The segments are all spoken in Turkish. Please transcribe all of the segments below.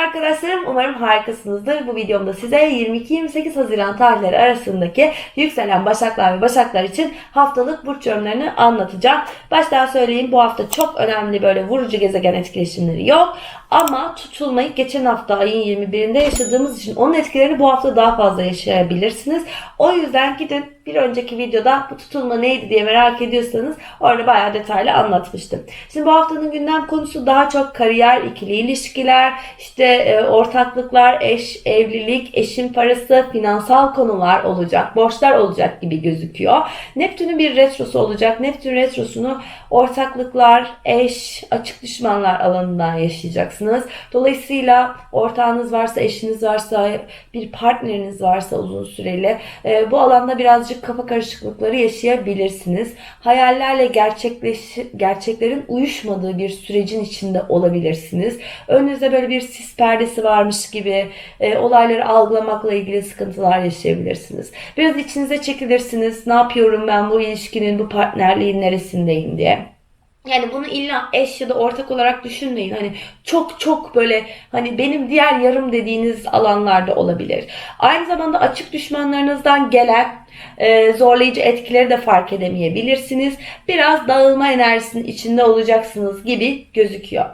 arkadaşlarım. Umarım harikasınızdır. Bu videomda size 22-28 Haziran tarihleri arasındaki yükselen başaklar ve başaklar için haftalık burç yorumlarını anlatacağım. Baştan söyleyeyim bu hafta çok önemli böyle vurucu gezegen etkileşimleri yok. Ama tutulmayı geçen hafta ayın 21'inde yaşadığımız için onun etkilerini bu hafta daha fazla yaşayabilirsiniz. O yüzden gidin bir önceki videoda bu tutulma neydi diye merak ediyorsanız orada bayağı detaylı anlatmıştım. Şimdi bu haftanın gündem konusu daha çok kariyer, ikili ilişkiler, işte e, ortaklıklar, eş, evlilik, eşin parası, finansal konular olacak, borçlar olacak gibi gözüküyor. Neptün'ün bir retrosu olacak. Neptün retrosunu ortaklıklar, eş, açık düşmanlar alanından yaşayacaksınız. Dolayısıyla ortağınız varsa, eşiniz varsa, bir partneriniz varsa uzun süreli e, bu alanda birazcık kafa karışıklıkları yaşayabilirsiniz. Hayallerle gerçekleş, gerçeklerin uyuşmadığı bir sürecin içinde olabilirsiniz. Önünüzde böyle bir sis perdesi varmış gibi e, olayları algılamakla ilgili sıkıntılar yaşayabilirsiniz. Biraz içinize çekilirsiniz. Ne yapıyorum ben bu ilişkinin, bu partnerliğin neresindeyim diye. Yani bunu illa eş ya da ortak olarak düşünmeyin. Hani çok çok böyle hani benim diğer yarım dediğiniz alanlarda olabilir. Aynı zamanda açık düşmanlarınızdan gelen e, zorlayıcı etkileri de fark edemeyebilirsiniz. Biraz dağılma enerjisinin içinde olacaksınız gibi gözüküyor.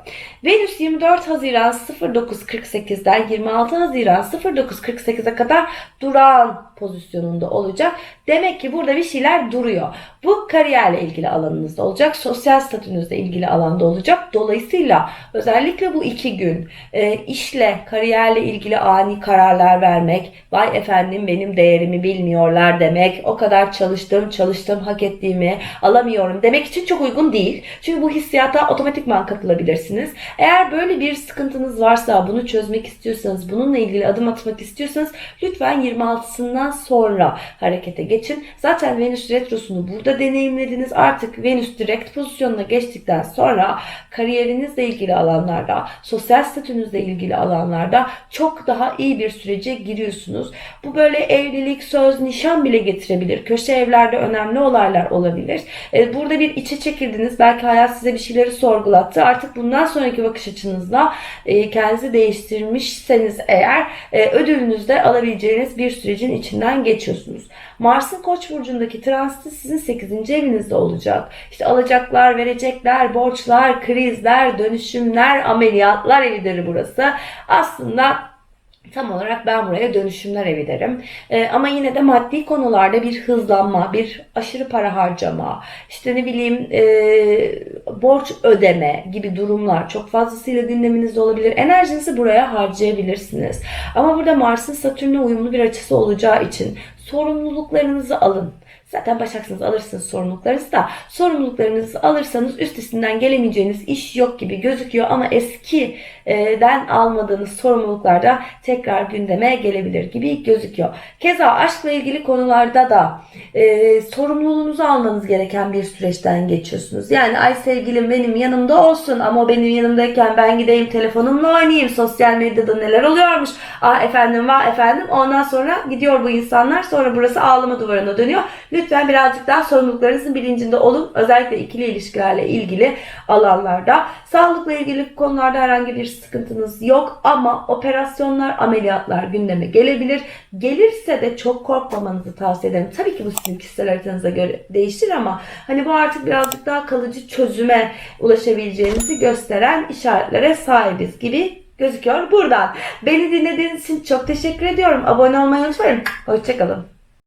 Venüs 24 Haziran 09.48'den 26 Haziran 09.48'e kadar durağan pozisyonunda olacak. Demek ki burada bir şeyler duruyor. Bu kariyerle ilgili alanınızda olacak. Sosyal statünüzle ilgili alanda olacak. Dolayısıyla özellikle bu iki gün e, işle, kariyerle ilgili ani kararlar vermek, vay efendim benim değerimi bilmiyorlar demek, o kadar çalıştım, çalıştım, hak ettiğimi alamıyorum demek için çok uygun değil. Çünkü bu hissiyata otomatikman kapılabilirsiniz. Eğer böyle bir sıkıntınız varsa, bunu çözmek istiyorsanız, bununla ilgili adım atmak istiyorsanız lütfen 26'sından sonra harekete geçin. Zaten Venüs retrosunu burada deneyimlediniz. Artık Venüs direkt pozisyonuna geçtikten sonra kariyerinizle ilgili alanlarda, sosyal statünüzle ilgili alanlarda çok daha iyi bir sürece giriyorsunuz. Bu böyle evlilik, söz, nişan bile getirebilir. Köşe evlerde önemli olaylar olabilir. E, Burada bir içe çekildiniz. Belki hayat size bir şeyleri sorgulattı. Artık bundan sonraki bakış açınızla e, kendinizi değiştirmişseniz eğer e, ödülünüzde alabileceğiniz bir sürecin içinden geçiyorsunuz. Mars'ın Koç burcundaki transiti sizin 8. evinizde olacak. İşte alacaklar, verecekler, borçlar, krizler, dönüşümler, ameliyatlar evidir burası. Aslında Tam olarak ben buraya dönüşümler evi derim. Ee, ama yine de maddi konularda bir hızlanma, bir aşırı para harcama, işte ne bileyim e, borç ödeme gibi durumlar çok fazlasıyla gündeminizde olabilir. Enerjinizi buraya harcayabilirsiniz. Ama burada Mars'ın Satürn'e uyumlu bir açısı olacağı için sorumluluklarınızı alın. Zaten başaksınız alırsınız sorumluluklarınızı da sorumluluklarınızı alırsanız üstesinden gelemeyeceğiniz iş yok gibi gözüküyor ama eskiden almadığınız sorumluluklar da tekrar gündeme gelebilir gibi gözüküyor. Keza aşkla ilgili konularda da e, sorumluluğunuzu almanız gereken bir süreçten geçiyorsunuz. Yani ay sevgilim benim yanımda olsun ama benim yanımdayken ben gideyim telefonumla oynayayım sosyal medyada neler oluyormuş. Ah efendim vah efendim ondan sonra gidiyor bu insanlar sonra burası ağlama duvarına dönüyor. Lütfen birazcık daha sorumluluklarınızın bilincinde olun. Özellikle ikili ilişkilerle ilgili alanlarda. Sağlıkla ilgili konularda herhangi bir sıkıntınız yok ama operasyonlar, ameliyatlar gündeme gelebilir. Gelirse de çok korkmamanızı tavsiye ederim. Tabii ki bu sizin kişisel haritanıza göre değişir ama hani bu artık birazcık daha kalıcı çözüme ulaşabileceğinizi gösteren işaretlere sahibiz gibi gözüküyor buradan. Beni dinlediğiniz için çok teşekkür ediyorum. Abone olmayı unutmayın. Hoşçakalın.